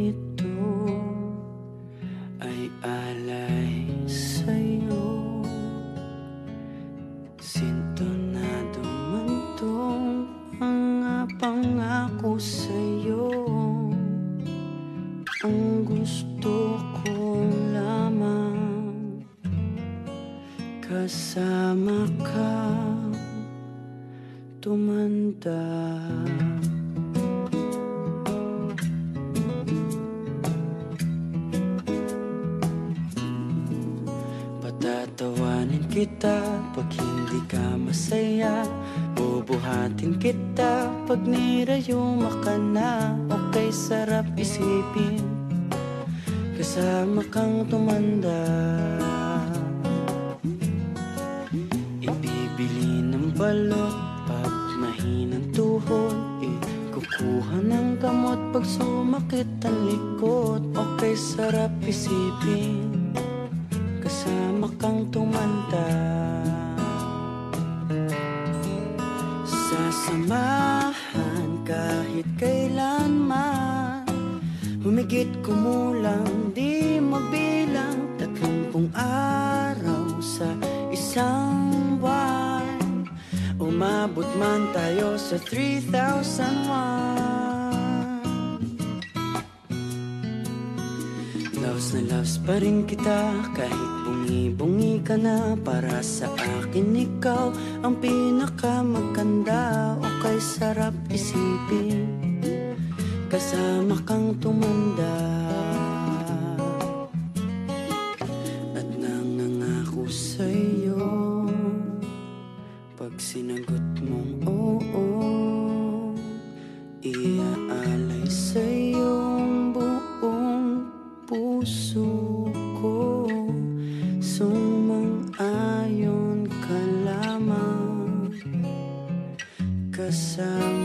Ito ay alay sa'yo. Sintonado man tong mga pangako sa'yo. Ang gusto ko lamang Kasama ka tumanda Patatawanin kita pag hindi ka masaya. Bubuhatin kita pag nirayuma ka na. Okay, sarap isipin. Kasama kang tumanda. Ibibili ng balot pag mahinang tuhod. Ikukuha ng gamot pag sumakit ang likod. Okay, sarap isipin Kasama kang tumanda. Sasamahan kahit kailanman. Humigit kumulang di mabilang. Tatlumpung araw sa isang buwan. Umabot man tayo sa 3001 Loves na loves pa rin kita. Kahit bungi-bungi ka na Para sa akin ikaw Ang pinakamaganda. O kay sarap isipin. Kasama kang tumanda Kasama ka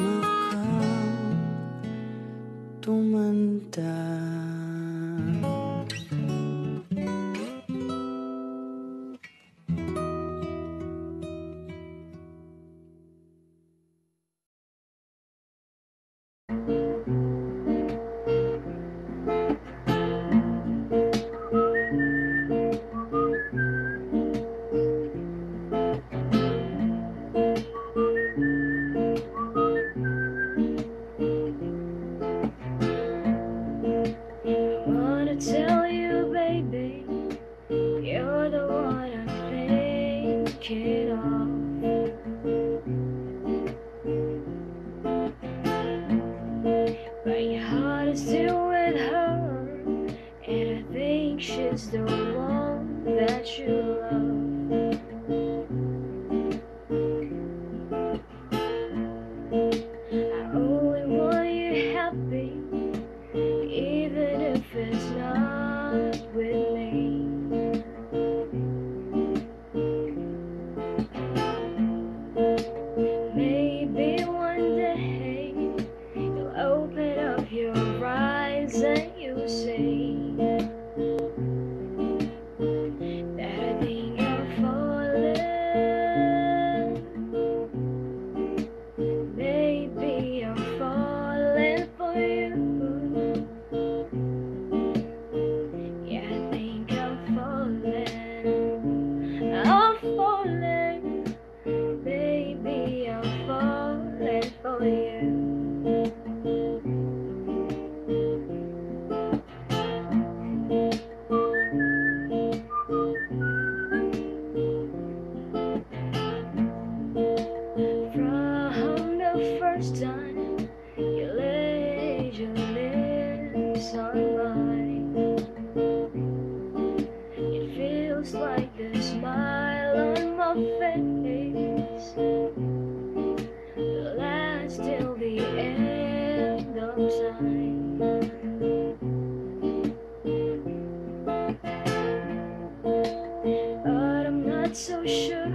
you're the one I'm thinking of. Your heart is still with her, and I think she's the one that you love. Say you say. First time you laid your lips on mine, it feels like the smile on my face. Will last till the end of time. But I'm not so sure